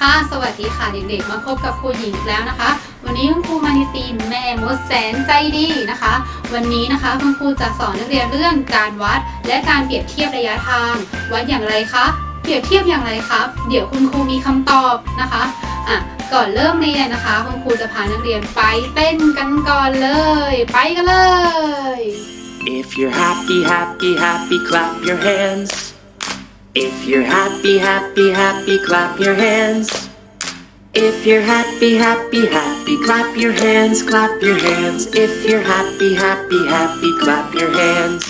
ค่ะสวัสดีค่ะเด็กๆ มาพบกับครูหญิงอีกแล้วนะคะ วันนี้คุณครูมานิตีนแม่มดแสนใจดีนะคะ วันนี้นะคะคุณครูจะสอนนักเรียนเรื่องการวัด และการเปรียบเทียบระยะทาง วัดอย่างไรคะเปรียบเทียบอย่างไรครับ เดี๋ยวคุณครูมีคำตอบนะคะอะก่อนเริ่มเรียนนะคะ คุณครูจะพานักเรียนไปเต้นกันก่อนเลย ไปกันเลย If you're happy, happy, happy, clap your hands. If you're happy, happy, happy, clap your hands. If you're happy, happy, happy, clap your hands, clap your hands. If you're happy, happy, happy, clap your hands.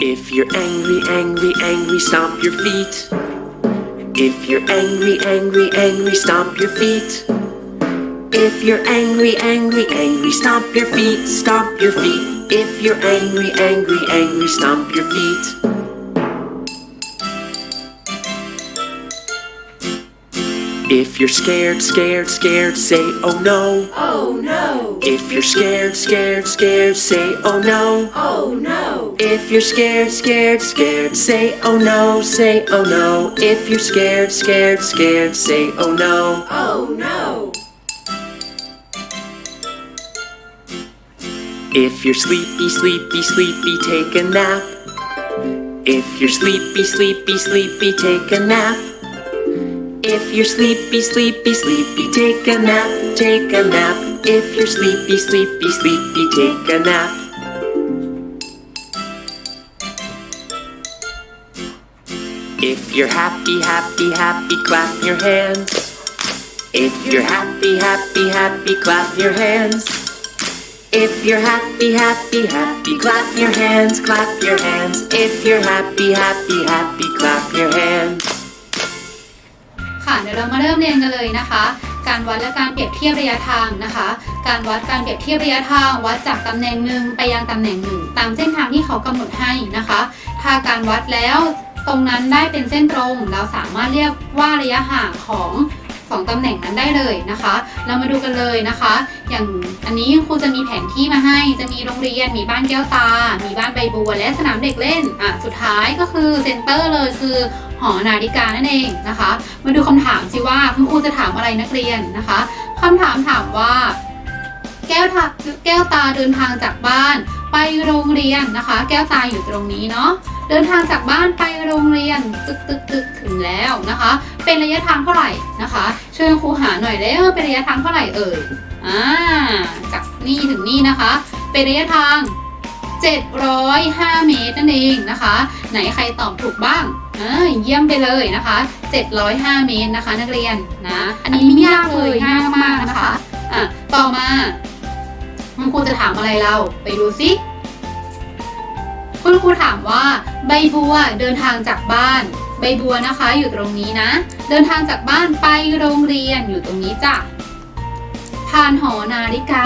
If you're angry, angry, angry, stomp your feet. If you're angry, angry, angry, stomp your feet. If you're angry, angry, angry, stomp your feet, stomp your feet. If you're angry, angry, angry, stomp your feet. If you're scared, scared, scared, say oh no. Oh no If you're scared, scared, scared, say oh no. Oh no If you're scared, scared, scared, say oh no, say oh no. If you're scared, scared, scared, say oh no. Oh no If you're sleepy, sleepy, sleepy, take a nap. If you're sleepy, sleepy, sleepy, take a nap. If you're sleepy, sleepy, sleepy, take a nap, take a nap. If you're sleepy, sleepy, sleepy, take a nap. If you're happy, happy, happy, clap your hands. If you're happy, happy, happy, clap your hands. If you're happy, happy, happy, clap your hands, clap your hands. If you're happy, happy, happy, clap your hands. ค่ะเดี๋ยวเรามาเริ่มเรียนกันเลยนะคะ การวัดและการเปรียบเทียบระยะทางนะคะ การวัดการเปรียบเทียบระยะทางวัดจากตำแหน่งหนึ่งไปยังตำแหน่งหนึ่งตามเส้นทางที่เขากำหนดให้นะคะ ถ้าการวัดแล้วตรงนั้นได้เป็นเส้นตรง เราสามารถเรียกว่าระยะห่างของ สองตำแหน่งนั้นได้เลยนะคะ เรามาดูกันเลยนะคะ อย่างอันนี้ครูจะมีแผนที่มาให้ จะมีโรงเรียน มีบ้านแก้วตา มีบ้านใบบัวและสนามเด็กเล่น อะ สุดท้ายก็คือเซ็นเตอร์เลยคือหอนาฬิกานั่นเองนะคะ มาดูคำถามสิว่าคุณครูจะถามอะไรนักเรียนนะคะคำถามถามว่า แก้วตาแก้วตาเดินทางจากบ้าน ไปโรงเรียนนะคะ แก้วตาอยู่ตรงนี้เนาะ เดินทางจากบ้านไปโรงเรียนตึกตึกตึกถึงแล้วนะคะ เป็นระยะทางเท่าไหร่นะคะช่วยครูหาหน่อยแล้วเป็นระยะทางเท่าไหร่เอ่ยอ่าจากนี่ถึงนี่นะคะ เป็นระยะทาง 705 เมตรนั่นเองนะคะ ไหนใครตอบถูกบ้างอ่าเยี่ยมไปเลยนะคะ 705 เมตรนะคะ นักเรียนนะ อันนี้ไม่ยากเลยง่ายมากๆนะคะอะต่อมาคุณครูจะถามอะไรเราไปดูซิคุณครูถามว่า ใบบัวเดินทางจากบ้าน ใบบัวนะคะอยู่ตรงนี้นะ เดินทางจากบ้านไปโรงเรียนอยู่ตรงนี้จ้ะผ่านหอนาฬิกา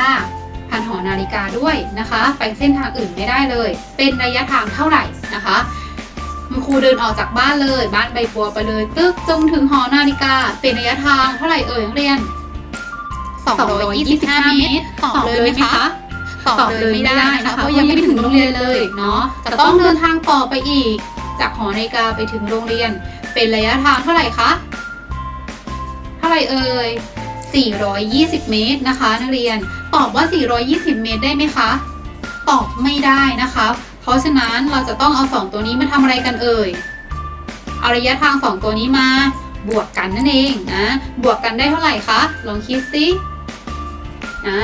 ผ่านหอนาฬิกาด้วยนะคะ ไปเส้นทางอื่นไม่ได้เลย เป็นระยะทางเท่าไหร่นะคะคุณครูเดินออกจากบ้านเลย บ้านใบบัวไปเลย ตึกจงถึงหอนาฬิกา เป็นระยะทางเท่าไหร่เอ่ยนักเรียน225เมตรตอบเลยไหมคะ ตอบเลยไม่ได้นะคะเพราะยังไม่ถึงโรงเรียนเลยเนาะจะต้องเดินทางต่อไปอีก จากหอนาฬิกาไปถึงโรงเรียน เป็นระยะทางเท่าไหร่คะเท่าไหร่เอ่ย420 เมตรนะคะ นักเรียนตอบว่า 420 เมตรได้ไหมคะตอบไม่ได้นะคะ เพราะฉะนั้นเราจะต้องเอา 2 ตัวนี้มาทำอะไรกันเอ่ยเอาระยะทาง 2 ตัวนี้มาบวกกันนั่นเองนะบวกกันได้เท่าไหร่คะลองคิดสิอ่า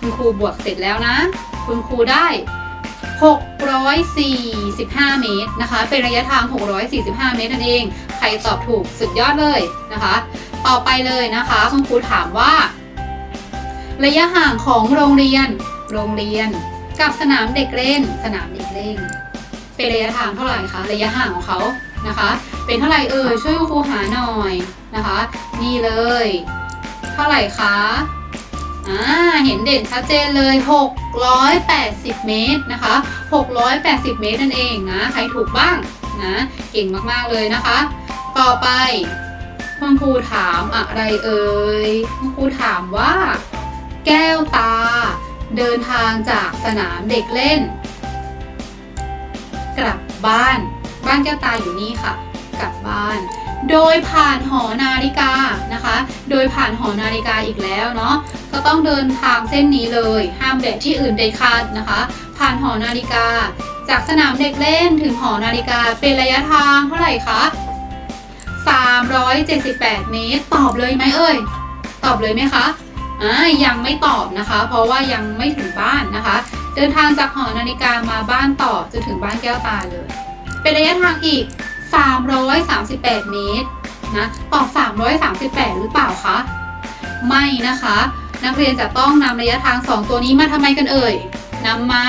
คุณครูบวกเสร็จแล้วนะ คุณครูได้ 645 เมตรนะคะ เป็นระยะทาง 645 เมตรนั่นเอง ใครตอบถูกสุดยอดเลยนะคะ ต่อไปเลยนะคะ คุณครูถามว่า ระยะห่างของโรงเรียน โรงเรียน กับสนามเด็กเล่น สนามเด็กเล่น เป็นระยะทางเท่าไหร่คะ ระยะห่างของเขานะคะ เป็นเท่าไหร่เอ่ยช่วยคุณครูหาหน่อยนะคะ นี่เลย เท่าไหร่คะ อ่าเห็นเด่นชัดเจนเลย 680 เมตรนะคะ 680 เมตรนั่นเองนะ ใครถูกบ้างนะ เก่งมากๆเลยนะคะ ต่อไปคุณครูถามอะไรเอ่ยคุณครูถามว่า แก้วตา เดินทางจากสนามเด็กเล่น กลับบ้าน บ้านแก้วตาอยู่นี่ค่ะ กลับบ้าน โดยผ่านหอนาฬิกานะคะ โดยผ่านหอนาฬิกาอีกแล้วเนาะ ก็ต้องเดินทางเส้นนี้เลย ห้ามแวะที่อื่นเด็ดขาดนะคะ ผ่านหอนาฬิกา จากสนามเด็กเล่นถึงหอนาฬิกาเป็นระยะทางเท่าไหร่คะ378 เมตร ตอบเลยไหมเอ่ย ตอบเลยไหมคะอ่ายังไม่ตอบนะคะ เพราะว่ายังไม่ถึงบ้านนะคะ เดินทางจากหอนาฬิกามาบ้านต่อจนถึงบ้านแก้วตาเลย เป็นระยะทางอีก 338 เมตรนะ ตอบ 338 หรือเปล่าคะ ไม่นะคะ นักเรียนจะต้องนำระยะทาง 2 ตัวนี้มาทำไมกันเอ่ยนำมา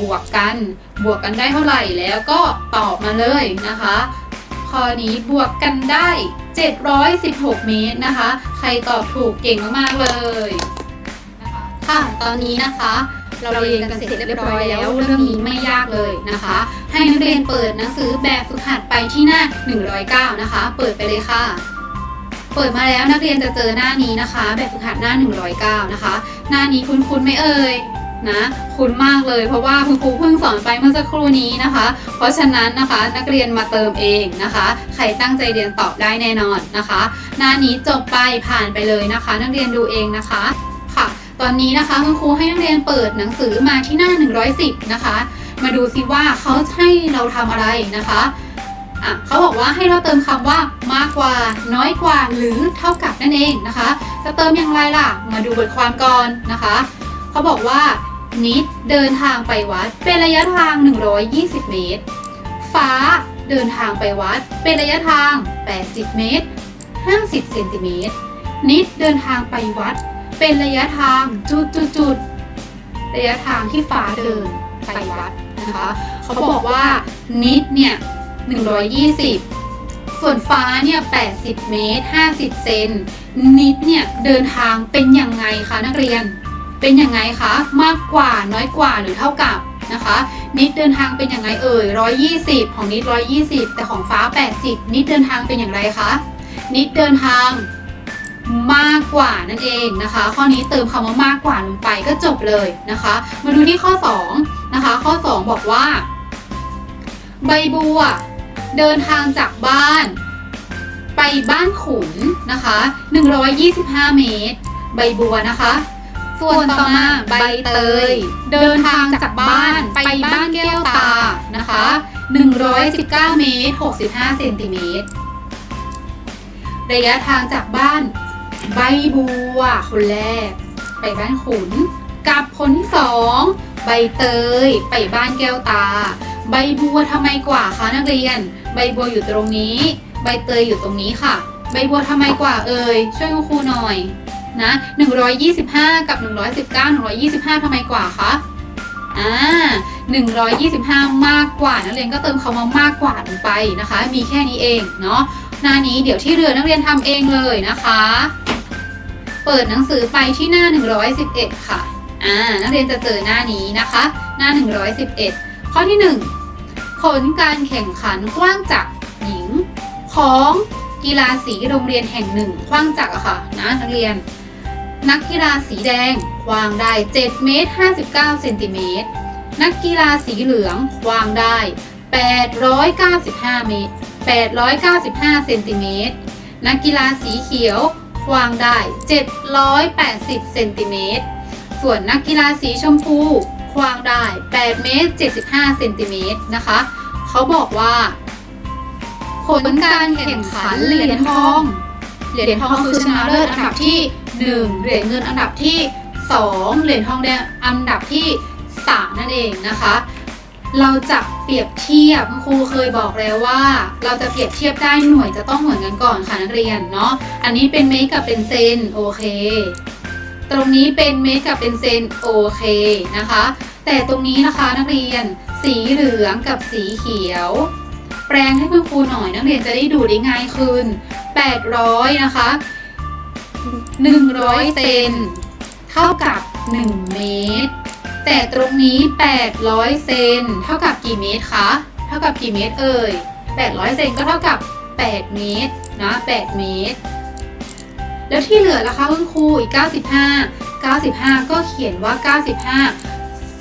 บวกกัน บวกกันได้เท่าไหร่แล้วก็ตอบมาเลยนะคะข้อนี้บวกกันได้ 716 เมตรนะคะ ใครตอบถูกเก่งมากๆเลยนะคะค่ะตอนนี้นะคะเราเรียนกันเสร็จเรียบร้อยแล้วเรื่องนี้ไม่ยากเลยนะคะ ให้นักเรียนเปิดหนังสือแบบฝึกหัดไปที่หน้า 109 นะคะ เปิดไปเลยค่ะ เปิดมาแล้วนักเรียนจะเจอหน้านี้นะคะ แบบฝึกหัดหน้า 109 นะคะ หน้านี้คุ้นๆไหม่เอ่ยนะคุ้นมากเลยเพราะว่าคุณครูเพิ่งสอนไปเมื่อสักครู่นี้นะคะ เพราะฉะนั้นนะคะนักเรียนมาเติมเองนะคะ ใครตั้งใจเรียนตอบได้แน่นอนนะคะ หน้านี้จบไปผ่านไปเลยนะคะ นักเรียนดูเองนะคะค่ะ ตอนนี้นะคะคุณครูให้นักเรียนเปิดหนังสือมาที่หน้า 110 นะคะ มาดูซิว่าเขาให้เราทำอะไรนะคะ อะเขาบอกว่าให้เราเติมคำว่ามากกว่า น้อยกว่า หรือเท่ากับนั่นเองนะคะ จะเติมอย่างไรล่ะ มาดูบทความก่อนนะคะเขาบอกว่านิดเดินทางไปวัด เป็นระยะทาง 120 เมตร ฟ้าเดินทางไปวัด เป็นระยะทาง 80 เมตร 50 เซนติเมตร นิดเดินทางไปวัด เป็นระยะทางจุดจุดจุดระยะทางที่ฟ้าเดินไปวัดนะคะ เขาบอกว่านิดเนี่ย 120 ส่วนฟ้าเนี่ย 80 เมตร 50 เซน นิดเนี่ย เดินทางเป็นยังไงคะนักเรียน เป็นยังไงคะ มากกว่าน้อยกว่าหรือเท่ากับนะคะ นิดเดินทางเป็นยังไงเอ่ย 120 ของนิด 120 แต่ของฟ้า 80 นิดเดินทางเป็นอย่างไรคะ นิดเดินทางมากกว่านั่นเองนะคะ ข้อนี้เติมคำว่ามากกว่าลงไปก็จบเลยนะคะ มาดูที่ข้อ2นะคะ ข้อ 2 บอกว่า ใบบัว เดินทางจากบ้าน ไปบ้านขุนนะคะ 125 เมตร ใบบัวนะคะ ส่วนต่อมาใบเตย เดินทางจากบ้านไปบ้านแก้วตานะคะ 119 เมตร 65 เซนติเมตร ระยะทางจากบ้านใบบัวคนแรก ไปบ้านขุน กับคนที่สองใบเตย ไปบ้านแก้วตา ใบบัวทำไมกว่าคะนักเรียน ใบบัวอยู่ตรงนี้ ใบเตยอยู่ตรงนี้ค่ะ ใบบัวทำไมกว่าเอ่ยช่วยคุณครูหน่อยนะ125 กับ 119 125ทำไมกว่าคะอ่า125 มากกว่านักเรียนก็เติมคำว่ามากกว่าลงไปนะคะ มีแค่นี้เองเนาะหน้านี้เดี๋ยวที่เรือนักเรียนทำเองเลยนะคะ เปิดหนังสือไปที่หน้า 111 ค่ะอ่านักเรียนจะเจอหน้านี้นะคะ หน้า 111 ข้อที่ 1 ผลการแข่งขันขว้างจักรหญิง ของกีฬาสีโรงเรียนแห่งหนึ่งขว้างจักรอะค่ะนะนักเรียน นักกีฬาสีแดงควางได้7เมตร59เซนติเมตรนักกีฬาสีเหลืองควางได้ 895 เมตร 895 เซนติเมตร นักกีฬาสีเขียวควางได้ 780 เซนติเมตร ส่วนนักกีฬาสีชมพูควางได้ 8 เมตร 75 เซนติเมตรนะคะ เขาบอกว่า ผลการแข่งขันเหรียญทอง เหรียญทองคือชนะเลิศอันดับที่ 1 เหรียญเงินอันดับที่ 2 เหรียญทองแดงอันดับที่ 3 นั่นเองนะคะ เราจะเปรียบเทียบคุณครูเคยบอกแล้วว่า เราจะเปรียบเทียบได้หน่วยจะต้องเหมือนกันก่อนค่ะนักเรียนเนาะ อันนี้เป็นเมตรกับเป็นเซนโอเค ตรงนี้เป็นเมตรกับเป็นเซนโอเคนะคะ แต่ตรงนี้นะคะนักเรียน สีเหลืองกับสีเขียว แปลงให้คุณครูหน่อยนักเรียนจะได้ดูได้ง่ายขึ้น 800 นะคะ 100 เซนเท่ากับ 1 เมตร แต่ตรงนี้ 800 เซนเท่ากับกี่เมตรคะ เท่ากับกี่เมตรเอ่ย 800 เซนก็เท่ากับ 8 เมตรนะ8เมตร แล้วที่เหลือล่ะคะคุณครูอีก 95 95 ก็เขียนว่า 95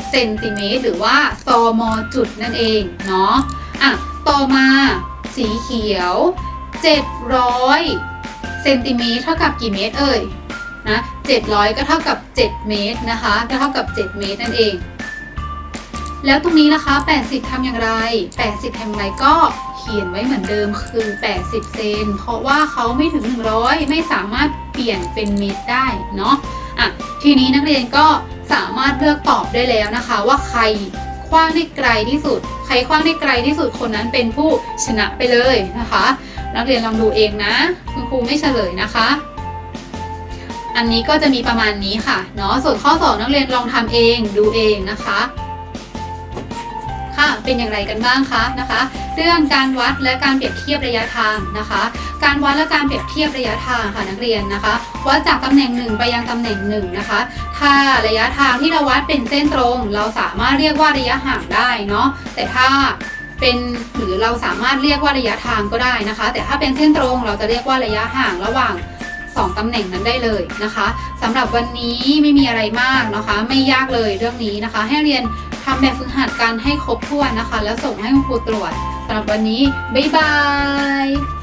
เซนติเมตรหรือว่าซมจุดนั่นเองเนาะอะต่อมาสีเขียว 700เซนติเมตรเท่ากับกี่เมตรเอ่ยนะ700 ก็เท่ากับ 7 เมตรนะคะ ก็เท่ากับ 7 เมตรนั่นเอง แล้วตรงนี้นะคะ 80ทำอย่างไร 80ทำอย่างไรก็เขียนไว้เหมือนเดิมคือ 80 เซน เพราะว่าเขาไม่ถึง 100 ไม่สามารถเปลี่ยนเป็นเมตรได้เนาะอะทีนี้นักเรียนก็ สามารถเลือกตอบได้แล้วนะคะ ว่าใครคว้างได้ไกลที่สุด ใครคว้างได้ไกลที่สุดคนนั้นเป็นผู้ชนะไปเลยนะคะ นักเรียนลองดูเองนะ คุณครูไม่เฉลยนะคะ อันนี้ก็จะมีประมาณนี้ค่ะเนาะส่วนข้อสอบนักเรียนลองทำเองดูเองนะคะ ค่ะเป็นอย่างไรกันบ้างคะนะคะ เรื่องการวัดและการเปรียบเทียบระยะทางนะคะ การวัดและการเปรียบเทียบระยะทางค่ะนักเรียนนะคะวัดจากตำแหน่งหนึ่งไปยังตำแหน่งหนึ่งนะคะ ถ้าระยะทางที่เราวัดเป็นเส้นตรง เราสามารถเรียกว่าระยะห่างได้เนาะแต่ถ้าเป็นหรือเราสามารถเรียกว่าระยะทางก็ได้นะคะ แต่ถ้าเป็นเส้นตรงเราจะเรียกว่าระยะห่างระหว่างสองตำแหน่งนั้นได้เลยนะคะสำหรับวันนี้ไม่มีอะไรมากนะคะ ไม่ยากเลยเรื่องนี้นะคะ ให้เรียน ทำแบบฝึกหัดการให้ครบถ้วนนะคะ แล้วส่งให้คุณครูตรวจสำหรับวันนี้ บ๊ายบาย